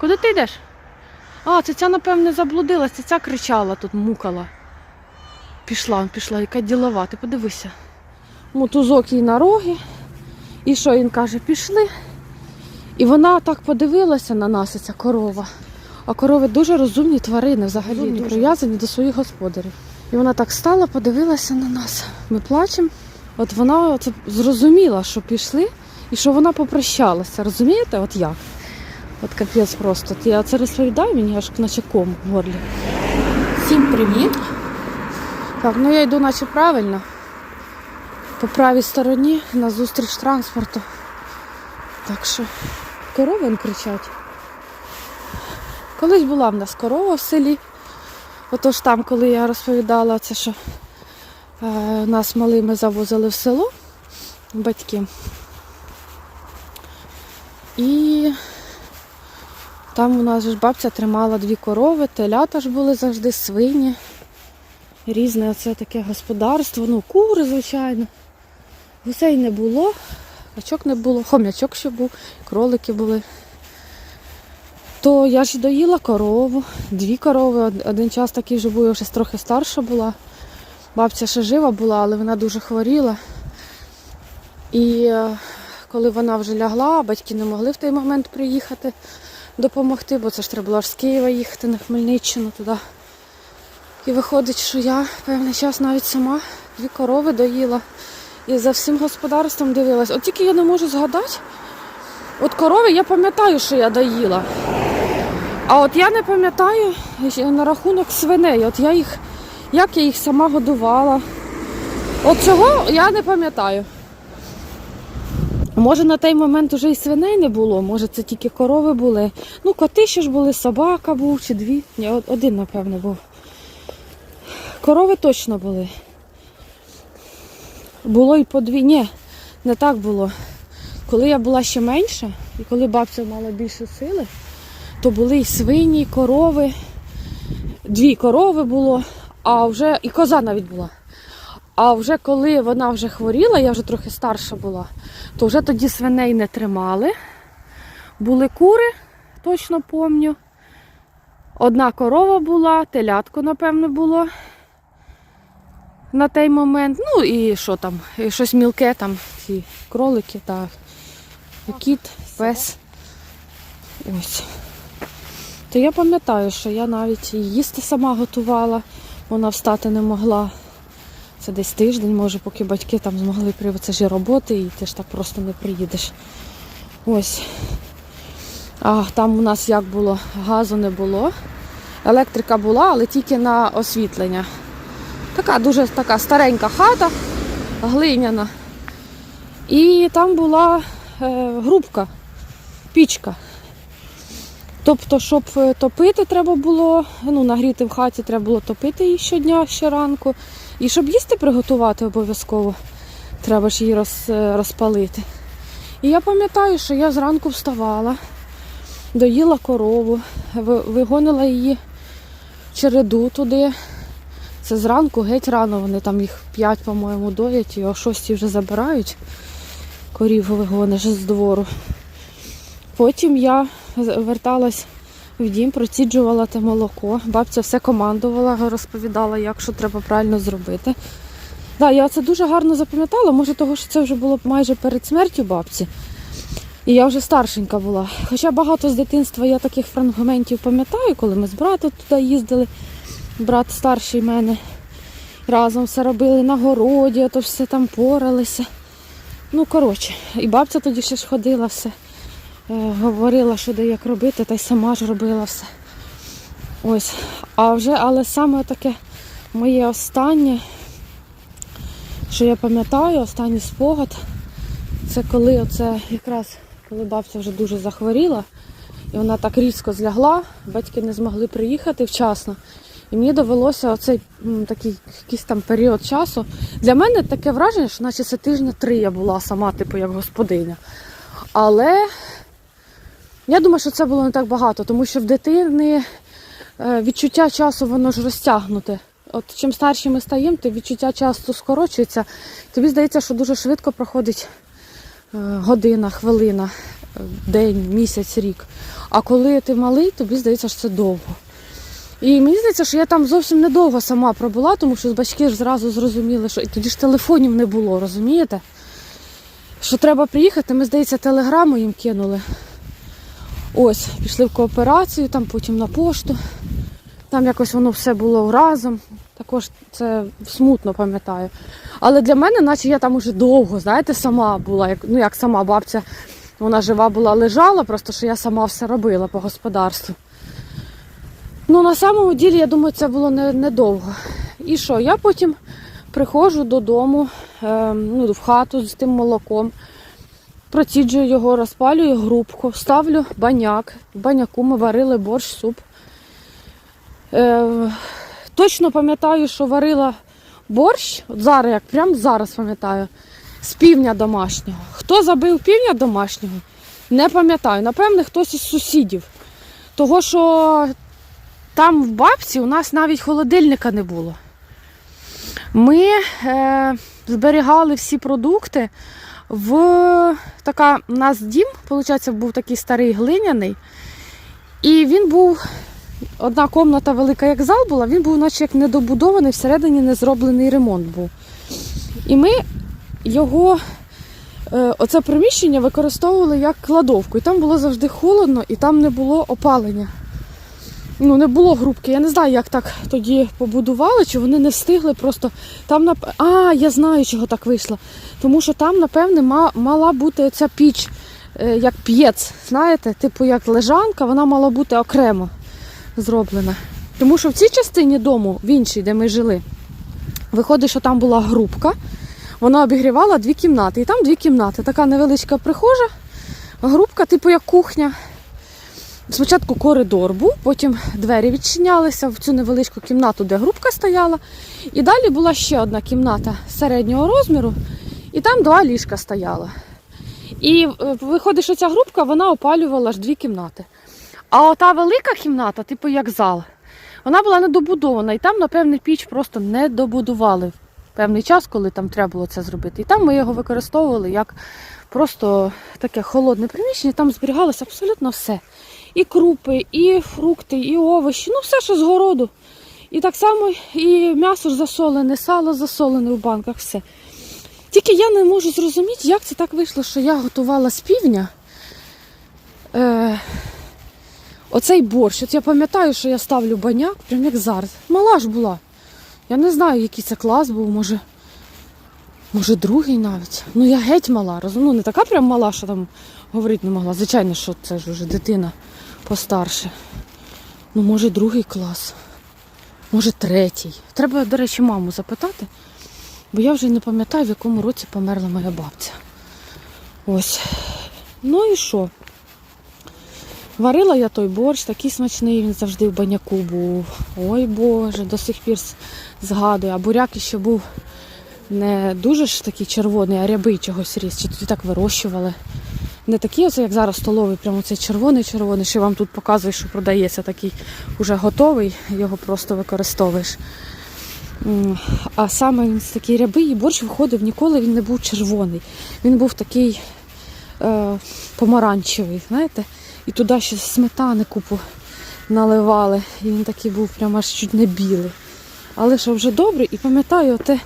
Куди ти йдеш? А, це ця, напевне, заблудилась, це ця кричала тут, мукала. Пішла, пішла, яка ділова, ти подивися. Мотузок їй на роги. І що він каже, пішли. І вона так подивилася на нас, ця корова. А корови дуже розумні тварини, взагалі Розумні, прив'язані до своїх господарів. І вона так стала, подивилася на нас. Ми плачемо. От вона оце зрозуміла, що пішли, і що вона попрощалася. Розумієте, от як? От капець просто. Я це розповідаю мені аж наче ком в горлі. Всім привіт. Так, ну я йду наче правильно. По правій стороні на зустріч транспорту. Так що корови кричать. Колись була в нас корова в селі. Отож там, коли я розповідала це, що е, нас малими завозили в село батьки. І там у нас ж бабця тримала дві корови, телята ж були завжди, свині. Різне оце таке господарство, ну, кури, звичайно. Гусей не було, качок не було, хомячок ще був, кролики були. То я ж доїла корову, дві корови. Один час такий вже був, я вже трохи старша була. Бабця ще жива була, але вона дуже хворіла. І е, коли вона вже лягла, батьки не могли в той момент приїхати допомогти, бо це ж треба було з Києва їхати на Хмельниччину туди. І виходить, що я певний час навіть сама дві корови доїла і за всім господарством дивилась. От тільки я не можу згадати. От корови я пам'ятаю, що я доїла. А от я не пам'ятаю на рахунок свиней. От я їх, як я їх сама годувала. От цього я не пам'ятаю. Може на той момент вже і свиней не було, може це тільки корови були. Ну, коти ще ж були, собака був чи дві. Ні, один, напевно, був. Корови точно були. Було і по дві. Ні, не так було. Коли я була ще менша, і коли бабця мала більше сили, то були і свині, і корови. Дві корови було, а вже і коза навіть була. А вже коли вона вже хворіла, я вже трохи старша була, то вже тоді свиней не тримали. Були кури, точно пам'ятаю. Одна корова була, телятко, напевно, було на той момент. Ну і що там, і щось мілке, там, ці кролики та кіт, пес. Ось. То я пам'ятаю, що я навіть їсти сама готувала, вона встати не могла. Це десь тиждень, може, поки батьки там змогли при це роботи, і ти ж так просто не приїдеш. Ось. А там у нас як було? Газу не було. Електрика була, але тільки на освітлення. Така дуже така старенька хата, глиняна. І там була е, грубка, пічка. Тобто, щоб е, топити треба було, ну, нагріти в хаті треба було топити її щодня, щоранку. І щоб їсти приготувати обов'язково, треба ж її роз, е, розпалити. І я пам'ятаю, що я зранку вставала, доїла корову, вигонила її череду туди. Це зранку, геть рано, вони там їх п'ять, по-моєму, доять, і о шостій вже забирають. Корів вигониш з двору. Потім я верталась в дім, проціджувала те молоко. Бабця все командувала, розповідала, як що треба правильно зробити. Да, я це дуже гарно запам'ятала, може того, що це вже було майже перед смертю бабці. І я вже старшенька була. Хоча багато з дитинства я таких фрагментів пам'ятаю, коли ми з братом туди їздили, брат старший мене. Разом все робили на городі, то все там поралися. Ну, коротше, і бабця тоді ще ж ходила все. Говорила, що де як робити, та й сама ж робила все. Ось. А вже, але саме таке моє останнє, що я пам'ятаю, останній спогад, це коли оце якраз коли бабця вже дуже захворіла, і вона так різко злягла, батьки не змогли приїхати вчасно. І мені довелося оцей такий якийсь там період часу. Для мене таке враження, що наче це тижня три я була сама, типу, як господиня. Але я думаю, що це було не так багато, тому що в дитини е, відчуття часу воно ж розтягнуте. От чим старші ми стаємо, то відчуття часу скорочується. Тобі здається, що дуже швидко проходить година, хвилина, е, день, місяць, рік. А коли ти малий, тобі здається, що це довго. І мені здається, що я там зовсім недовго сама пробула, тому що батьки ж зразу зрозуміли, що і тоді ж телефонів не було, розумієте? Що треба приїхати, ми, здається, телеграму їм кинули. Ось, пішли в кооперацію, там потім на пошту. Там якось воно все було разом. Також це смутно пам'ятаю. Але для мене, наче я там уже довго, знаєте, сама була, як, ну як сама бабця, вона жива була, лежала, просто що я сама все робила по господарству. Ну, на самому ділі, я думаю, це було не- недовго. І що? Я потім приходжу додому, е, ну, в хату з тим молоком, проціджую його, розпалюю грубку, ставлю баняк. В баняку ми варили борщ, суп. Е, точно пам'ятаю, що варила борщ, от зараз, як прямо зараз пам'ятаю, з півня домашнього. Хто забив півня домашнього, не пам'ятаю. Напевне, хтось із сусідів. Того, що там в бабці у нас навіть холодильника не було. Ми е, зберігали всі продукти в така, у нас дім, виходить, був такий старий глиняний. І він був, одна комната велика, як зал була, він був наче як недобудований, всередині не зроблений ремонт був. І ми його, е, оце приміщення використовували як кладовку. І там було завжди холодно, і там не було опалення. Ну, не було грубки. Я не знаю, як так тоді побудували, чи вони не встигли просто. Там нап... А, я знаю, чого так вийшло. Тому що там, напевне, мала бути оця піч, е, як п'єц, знаєте, типу як лежанка, вона мала бути окремо зроблена. Тому що в цій частині дому, в іншій, де ми жили, виходить, що там була грубка, вона обігрівала дві кімнати. І там дві кімнати. Така невеличка прихожа, грубка, типу як кухня. Спочатку коридор був, потім двері відчинялися в цю невеличку кімнату, де грубка стояла. І далі була ще одна кімната середнього розміру, і там два ліжка стояло. І е, виходить, що ця грубка вона опалювала ж дві кімнати. А ота велика кімната, типу як зал, вона була недобудована, і там, напевне, піч просто не добудували в певний час, коли там треба було це зробити. І там ми його використовували як просто таке холодне приміщення, там зберігалося абсолютно все. І крупи, і фрукти, і овочі, ну все, що з городу. І так само і м'ясо засолене, сало засолене в банках, все. Тільки я не можу зрозуміти, як це так вийшло, що я готувала з півдня. Е, оцей борщ. От я пам'ятаю, що я ставлю баняк, прям як зараз. Мала ж була. Я не знаю, який це клас був, може. Може, другий навіть. Ну я геть мала, розум- ну не така прям мала, що там говорити не могла. Звичайно, що це ж вже дитина постарше. Ну, може, другий клас. Може, третій. Треба, до речі, маму запитати, бо я вже не пам'ятаю, в якому році померла моя бабця. Ось. Ну і що? Варила я той борщ, такий смачний, він завжди в баняку був. Ой Боже, до сих пір згадую. А буряк ще був не дуже ж такий червоний, а рябий чогось ріс. Чи тоді так вирощували. Не такий, оце, як зараз столовий, прямо цей червоний-червоний, що вам тут показую, що продається такий уже готовий, його просто використовуєш. А саме він такий рябий і борщ виходив, ніколи він не був червоний. Він був такий е, помаранчевий, знаєте, і туди ще сметани купу наливали. І він такий був прямо аж чуть не білий. Але що вже добре, і пам'ятаю те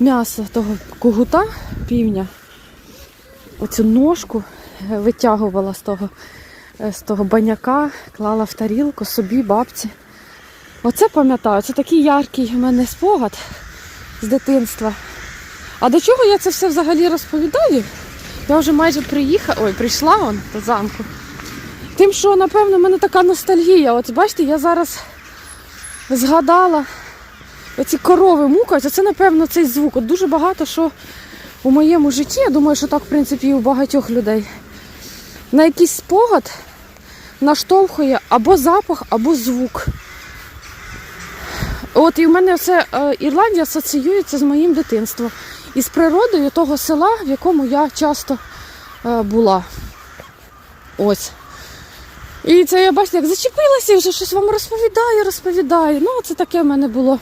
м'ясо того кугута півня, оцю ножку витягувала з того, е, з того баняка, клала в тарілку собі, бабці. Оце пам'ятаю, це такий яркий у мене спогад з дитинства. А до чого я це все взагалі розповідаю? Я вже майже приїхала, ой, прийшла он до замку. Тим, що, напевно, в мене така ностальгія. От бачите, я зараз згадала оці корови мукають, це, напевно, цей звук. От дуже багато що у моєму житті, я думаю, що так, в принципі, і у багатьох людей. На якийсь спогад наштовхує або запах, або звук. От і в мене це е, Ірландія асоціюється з моїм дитинством і з природою того села, в якому я часто е, була. Ось. І це я бачите, як зачепилася і вже щось вам розповідаю, розповідаю. Ну, це таке в мене було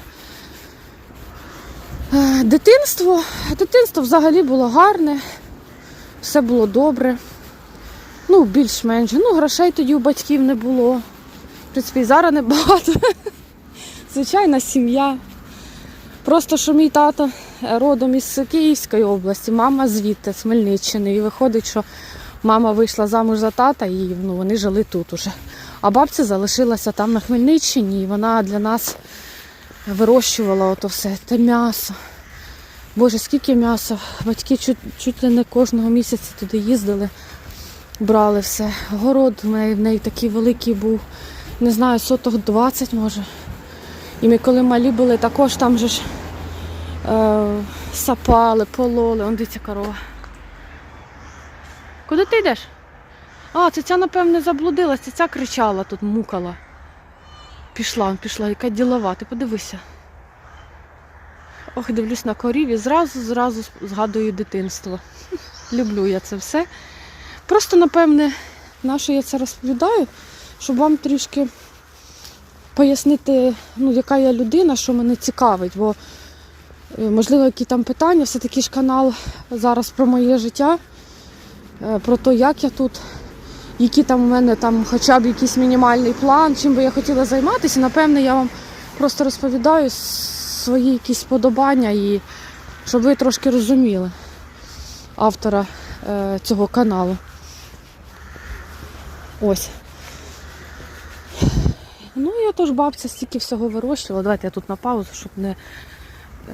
е, дитинство. Дитинство взагалі було гарне. Все було добре. Ну, більш-менш. Ну, грошей тоді у батьків не було. В принципі, зараз небагато. Звичайна сім'я. Просто що мій тато родом із Київської області, мама звідти, з Хмельниччини. І виходить, що мама вийшла замуж за тата і ну, вони жили тут уже. А бабця залишилася там на Хмельниччині, і вона для нас вирощувала ото все, те м'ясо. Боже, скільки м'яса. Батьки чуть, чуть ли не кожного місяця туди їздили, брали все. Город в неї, в неї такий великий був, не знаю, соток 20 може. І ми коли малі були, також там же ж е, сапали, пололи. Он дивіться корова. Куди ти йдеш? А, це ця, напевне, заблудилась, ця кричала тут, мукала. Пішла, пішла, яка ділова, ти подивися. Ох, дивлюсь на корів і зразу, зразу згадую дитинство. Люблю я це все. Просто, напевне, на що я це розповідаю, щоб вам трішки пояснити, ну, яка я людина, що мене цікавить. Бо, е, можливо, які там питання, все-таки ж канал зараз про моє життя, е, про те, як я тут, які там у мене там хоча б якийсь мінімальний план, чим би я хотіла займатися. Напевне, я вам просто розповідаю свої якісь подобання і щоб ви трошки розуміли автора е, цього каналу. Ось. Ну, я теж бабця стільки всього вирощувала. Давайте я тут на паузу, щоб не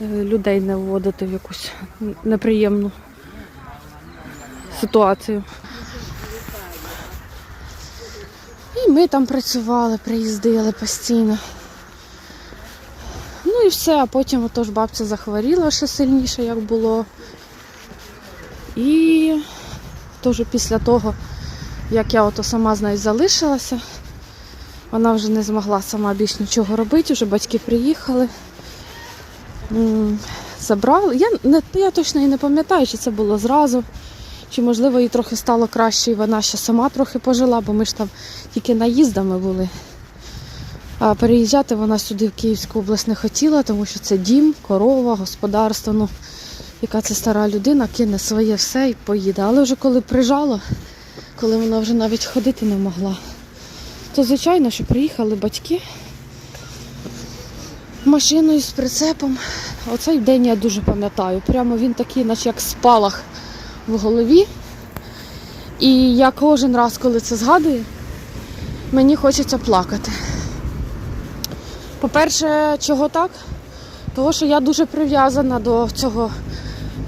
е, людей не вводити в якусь неприємну ситуацію. І ми там працювали, приїздили постійно. Ну і все, а потім отож бабця захворіла ще сильніше, як було. І теж після того, як я ото сама з нею залишилася, вона вже не змогла сама більш нічого робити, вже батьки приїхали. Забрали. Я, не, я точно і не пам'ятаю, чи це було зразу, чи можливо їй трохи стало краще, і вона ще сама трохи пожила, бо ми ж там тільки наїздами були. А переїжджати вона сюди в Київську область не хотіла, тому що це дім, корова, господарство. Ну, яка це стара людина, кине своє все і поїде. Але вже коли прижало, коли вона вже навіть ходити не могла, то звичайно, що приїхали батьки машиною з прицепом. Оцей день я дуже пам'ятаю. Прямо він такий, наче як спалах в голові. І я кожен раз, коли це згадую, мені хочеться плакати. По-перше, чого так? Того, що я дуже прив'язана до цього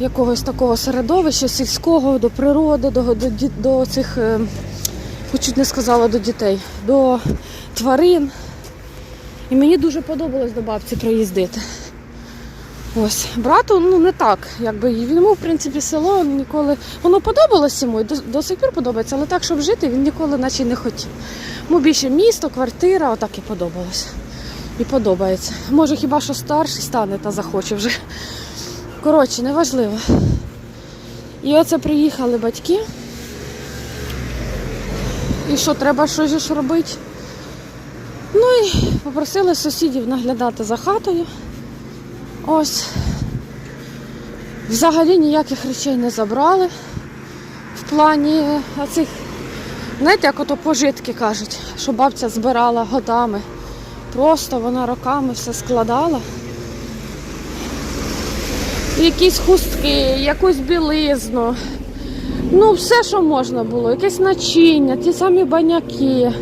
якогось такого середовища сільського, до природи, до, до, до цих, е, чуть не сказала до дітей, до тварин. І мені дуже подобалось до бабці приїздити. Ось, брату, ну не так, якби і йому, в принципі, село ніколи. Воно подобалось йому, і до, до сих пір подобається, але так, щоб жити, він ніколи наче не хотів. Йому більше місто, квартира, отак і подобалось. І подобається. Може, хіба що старший стане та захоче вже. Коротше, неважливо. І оце приїхали батьки. І що, треба щось ж робити? Ну і попросили сусідів наглядати за хатою. Ось. Взагалі ніяких речей не забрали. В плані цих, знаєте, як ото пожитки кажуть, що бабця збирала годами. Просто вона роками все складала. Якісь хустки, якусь білизну. Ну, все, що можна було, якесь начиння, ті самі баняки,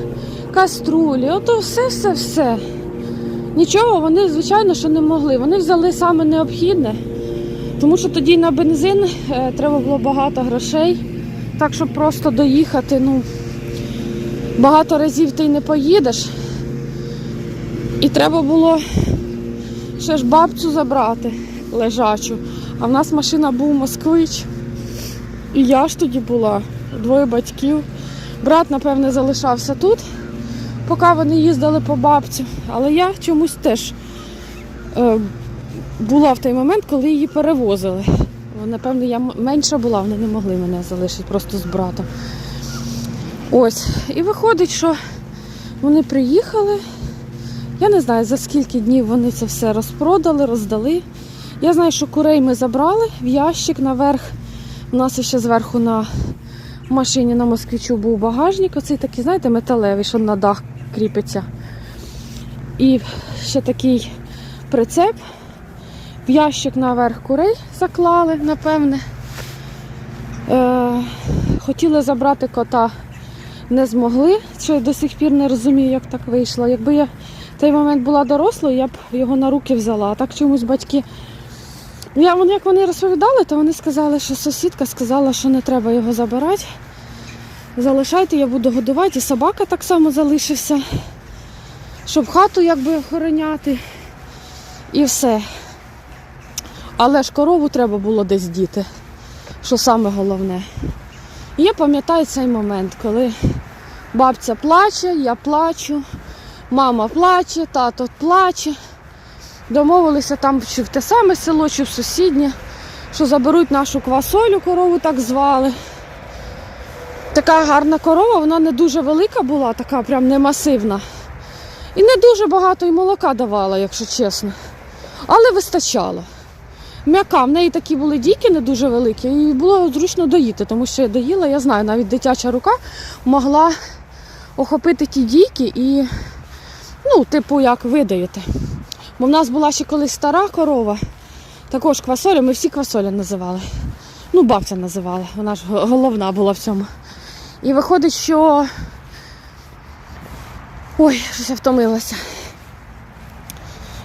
каструлі, ото все-все-все. Нічого вони, звичайно, що не могли. Вони взяли саме необхідне, тому що тоді на бензин е, треба було багато грошей. Так, щоб просто доїхати, ну, багато разів ти й не поїдеш. І треба було ще ж бабцю забрати лежачу. А в нас машина був москвич. І я ж тоді була, двоє батьків. Брат, напевне, залишався тут, поки вони їздили по бабцю. Але я чомусь теж е, була в той момент, коли її перевозили. Напевно, я менша була, вони не могли мене залишити просто з братом. Ось. І виходить, що вони приїхали. Я не знаю, за скільки днів вони це все розпродали, роздали. Я знаю, що курей ми забрали в ящик наверх, У нас ще зверху на машині на москвичу був багажник, оцей такий, знаєте, металевий, що на дах кріпиться. І ще такий прицеп. В ящик наверх курей заклали, напевне. Е, хотіли забрати кота, не змогли, що до сих пір не розумію, як так вийшло. Якби я в той момент була дорослою, я б його на руки взяла. А так чомусь батьки. Я, як вони розповідали, то вони сказали, що сусідка сказала, що не треба його забирати. Залишайте, я буду годувати. І собака так само залишився, щоб хату якби охороняти. І все. Але ж корову треба було десь діти, що саме головне. І я пам'ятаю цей момент, коли бабця плаче, я плачу, мама плаче, тато плаче. Домовилися там, чи в те саме село, чи в сусіднє, що заберуть нашу квасолю, корову так звали. Така гарна корова, вона не дуже велика була, така прям не масивна. І не дуже багато і молока давала, якщо чесно. Але вистачало. М'яка, в неї такі були дійки не дуже великі, і було зручно доїти, тому що я доїла, я знаю, навіть дитяча рука могла охопити ті дійки і, ну, типу, як видаєте. Бо в нас була ще колись стара корова, також квасоля, ми всі квасоля називали. Ну, бабця називала, вона ж головна була в цьому. І виходить, що. Ой, щось я втомилася.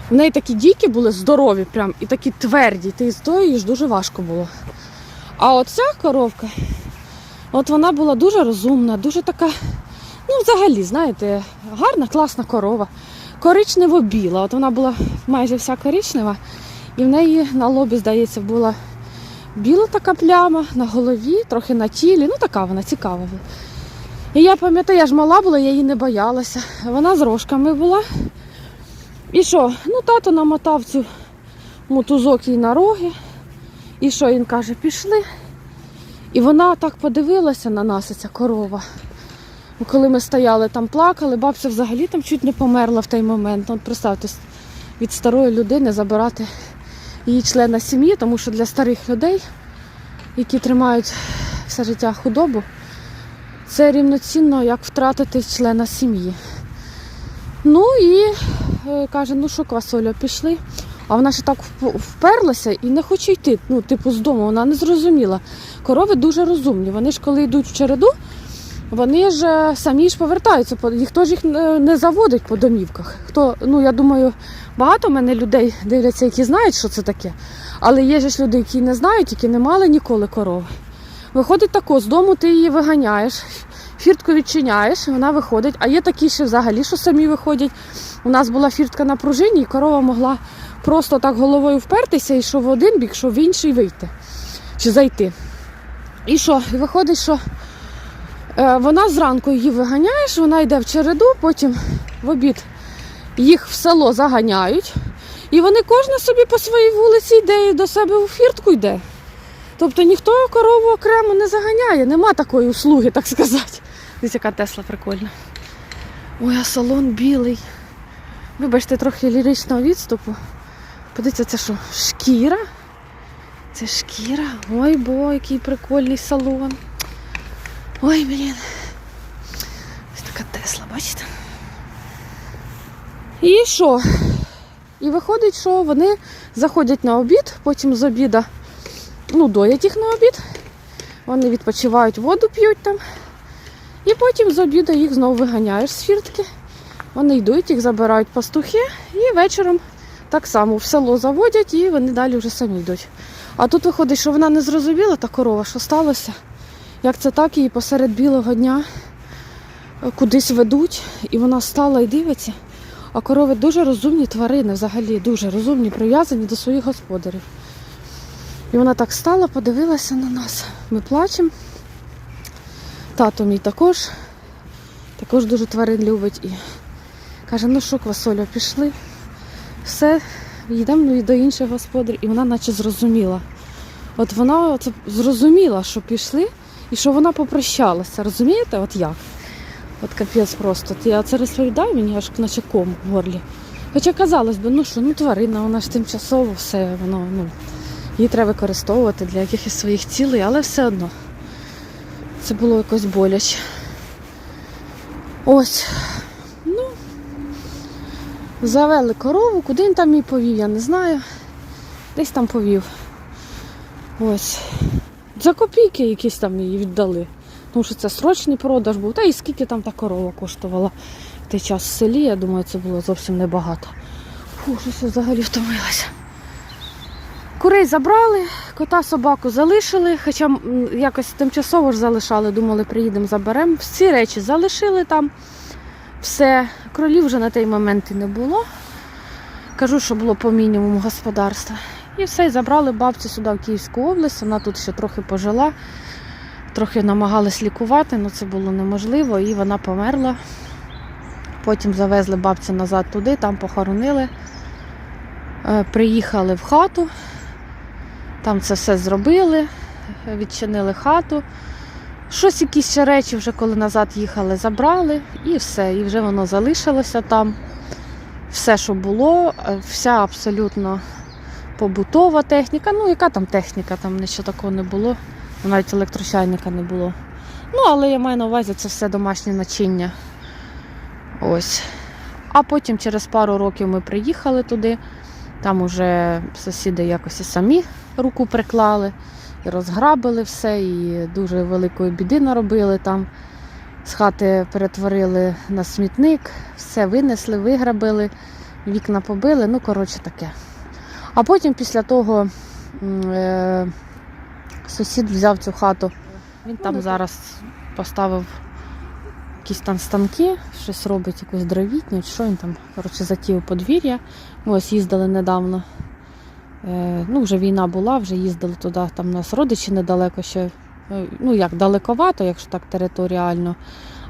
В неї такі дійки були здорові, прям, і такі тверді, ти стоїш, дуже важко було. А оця коровка, от вона була дуже розумна, дуже така, ну, взагалі, знаєте, гарна, класна корова. Коричнево-біла. От вона була майже вся коричнева, і в неї на лобі, здається, була біла така пляма на голові, трохи на тілі. Ну, така вона цікава була. І я пам'ятаю, я ж мала була, я її не боялася. Вона з рожками була. І що? Ну, тато намотав цю мотузок їй на роги. І що він каже, пішли. І вона так подивилася на нас, ця корова. Коли ми стояли там, плакали, бабця взагалі там чуть не померла в той момент. От представте, від старої людини забирати її члена сім'ї, тому що для старих людей, які тримають все життя худобу, це рівноцінно, як втратити члена сім'ї. Ну і е, каже, ну що, квасоля, пішли. А вона ще так вперлася і не хоче йти. Ну, типу, з дому, вона не зрозуміла. Корови дуже розумні. Вони ж коли йдуть в череду, вони ж е, самі ж повертаються, ніхто ж їх не не заводить по домівках. Хто, ну я думаю, багато в мене людей дивляться, які знають, що це таке. Але є ж люди, які не знають, які не мали ніколи корови. Виходить тако, з дому ти її виганяєш, фіртку відчиняєш, вона виходить. А є такі, що взагалі що самі виходять. У нас була фіртка на пружині, і корова могла просто так головою впертися, і що в один бік, що в інший вийти чи зайти. І що? І виходить, що Е, Вона зранку її виганяєш, вона йде в череду, потім в обід їх в село заганяють. І вони кожна собі по своїй вулиці йде і до себе у фіртку йде. Тобто ніхто корову окремо не заганяє, нема такої услуги, так сказати. Дивіться, яка Тесла прикольна. Ой, а салон білий. Вибачте, трохи ліричного відступу. Подивіться, це що, шкіра? Це шкіра. Ой, бо, який прикольний салон. Ой, блін. Ось така Тесла, бачите? І що? І виходить, що вони заходять на обід, потім з обіда, ну, доять їх на обід. Вони відпочивають, воду п'ють там. І потім з обіду їх знову виганяєш з фіртки. Вони йдуть, їх забирають пастухи і вечором так само в село заводять і вони далі вже самі йдуть. А тут виходить, що вона не зрозуміла, та корова, що сталося. Як це так, її посеред білого дня е, кудись ведуть, і вона стала і дивиться. А корови дуже розумні тварини, взагалі дуже розумні, прив'язані до своїх господарів. І вона так стала, подивилася на нас. Ми плачемо. Тато мій також, також дуже тварин любить. І каже, ну що, квасоля, пішли. Все, йдемо до інших господарів. І вона наче зрозуміла. От вона от зрозуміла, що пішли. І що вона попрощалася, розумієте? От як? От капець просто. Я це розповідаю, мені аж наче ком в горлі. Хоча казалось би, ну що, ну тварина, вона ж тимчасово все, воно, ну, її треба використовувати для якихось своїх цілей, але все одно це було якось боляче. Ось. Ну, завели корову, куди він там її повів, я не знаю. Десь там повів. Ось. За копійки якісь там її віддали. Тому що це срочний продаж був. Та і скільки там та корова коштувала в той час в селі, я думаю, це було зовсім небагато. Фу, щось взагалі втомилася. Курей забрали, кота собаку залишили, хоча якось тимчасово ж залишали, думали, приїдемо, заберемо. Всі речі залишили там. Все. Кролів вже на той момент і не було. Кажу, що було по мінімуму господарства. І все, і забрали бабцю сюди в Київську область. Вона тут ще трохи пожила, трохи намагалась лікувати, але це було неможливо, і вона померла. Потім завезли бабцю назад туди, там похоронили. Е, Приїхали в хату, там це все зробили, відчинили хату. Щось якісь ще речі, вже коли назад їхали, забрали і все. І вже воно залишилося там. Все, що було, е, вся абсолютно побутова техніка. Ну, яка там техніка, там нічого такого не було. Навіть електрочайника не було. Ну, але я маю на увазі, це все домашнє начиння. Ось. А потім через пару років ми приїхали туди. Там уже сусіди якось і самі руку приклали, і розграбили все, і дуже великої біди наробили там. З хати перетворили на смітник, все винесли, виграбили, вікна побили, ну, коротше таке. А потім після того е, сусід взяв цю хату. Він там зараз поставив якісь там станки, щось робить, якусь дровітню, що він там, коротше, затіяв подвір'я. Ми ось їздили недавно. Е, ну, вже війна була, вже їздили туди, там у нас родичі недалеко ще. е, Ну, як далековато, якщо так територіально,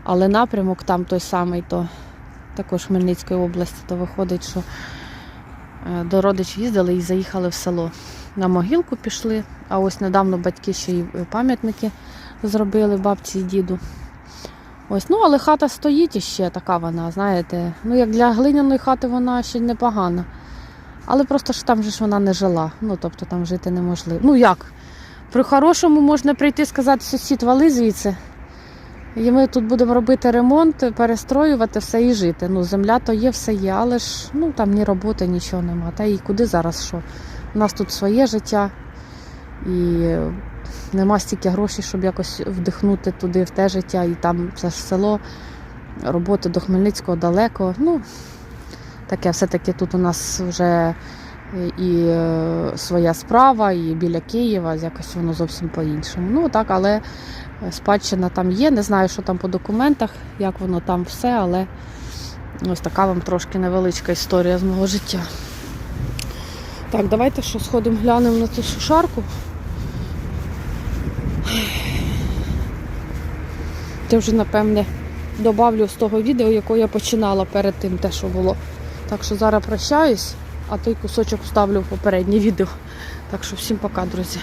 але напрямок там той самий, то також Хмельницької області, то виходить, що до родичів їздили і заїхали в село. На могилку пішли, а ось недавно батьки ще й пам'ятники зробили бабці і діду. Ось, ну але хата стоїть іще така вона, знаєте. Ну, як для глиняної хати вона ще непогана. Але просто ж там же ж вона не жила. Ну, тобто там жити неможливо. Ну як? При хорошому можна прийти сказати, сусід вали звідси. І ми тут будемо робити ремонт, перестроювати все і жити. Ну, земля то є, все є, але ж ну, там ні роботи, нічого нема. Та і куди зараз що? У нас тут своє життя. І нема стільки грошей, щоб якось вдихнути туди в те життя, і там це ж село, роботи до Хмельницького далеко. Ну, таке все-таки тут у нас вже і е, своя справа, і біля Києва, якось воно зовсім по-іншому. Ну так, але спадщина там є. Не знаю, що там по документах, як воно там все, але ось така вам трошки невеличка історія з мого життя. Так, давайте що сходимо, глянемо на цю сушарку. Це вже, напевне, добавлю з того відео, яке я починала перед тим, те, що було. Так що зараз прощаюсь, а той кусочок вставлю в попереднє відео. Так що всім пока, друзі.